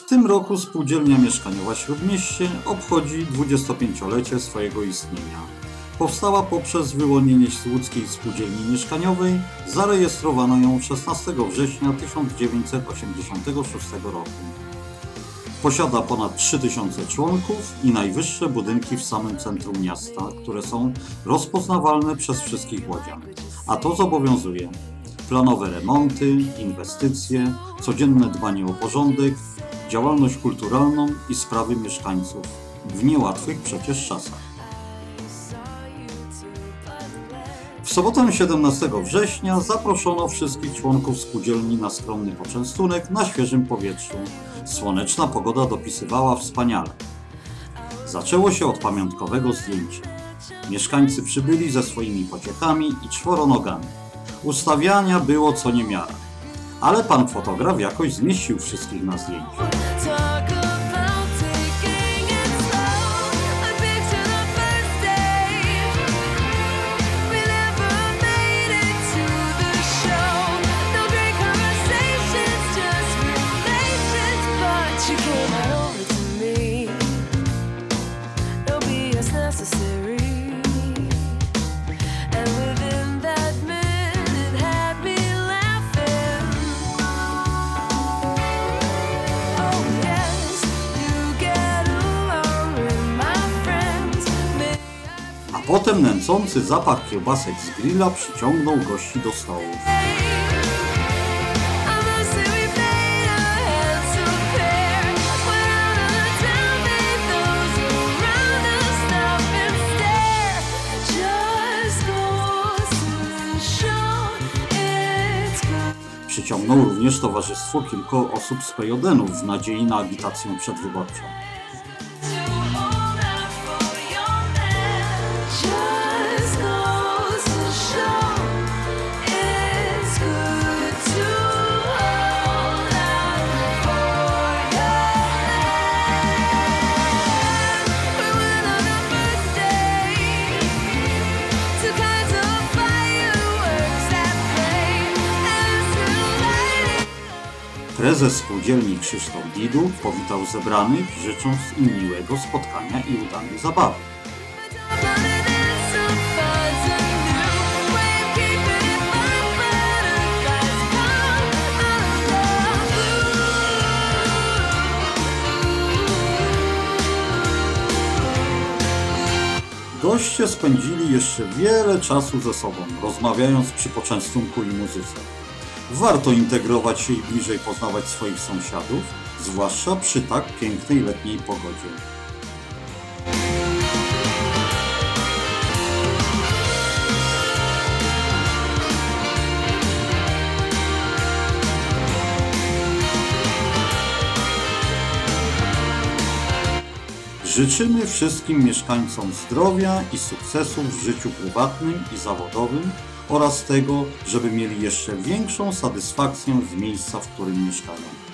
W tym roku Spółdzielnia Mieszkaniowa Śródmieście obchodzi 25-lecie swojego istnienia. Powstała poprzez wyłonienie z łódzkiej spółdzielni mieszkaniowej, zarejestrowano ją 16 września 1986 roku. Posiada ponad 3000 członków i najwyższe budynki w samym centrum miasta, które są rozpoznawalne przez wszystkich łodzian. A to zobowiązuje planowe remonty, inwestycje, codzienne dbanie o porządek, działalność kulturalną i sprawy mieszkańców w niełatwych przecież czasach. W sobotę 17 września zaproszono wszystkich członków spółdzielni na skromny poczęstunek na świeżym powietrzu. Słoneczna pogoda dopisywała wspaniale. Zaczęło się od pamiątkowego zdjęcia. Mieszkańcy przybyli ze swoimi pociechami i czworonogami. Ustawiania było co niemiara. Ale pan fotograf jakoś zmieścił wszystkich na zdjęciu. Potem nęcący zapach kiełbasek z grilla przyciągnął gości do good. Przyciągnął również towarzystwo kilku osób z Pejodenów w nadziei na agitację przedwyborczą. Prezes spółdzielni Krzysztof Didu powitał zebranych, życząc im miłego spotkania i udanej zabawy. Goście spędzili jeszcze wiele czasu ze sobą, rozmawiając przy poczęstunku i muzyce. Warto integrować się i bliżej poznawać swoich sąsiadów, zwłaszcza przy tak pięknej letniej pogodzie. Życzymy wszystkim mieszkańcom zdrowia i sukcesów w życiu prywatnym i zawodowym oraz tego, żeby mieli jeszcze większą satysfakcję z miejsca, w którym mieszkają.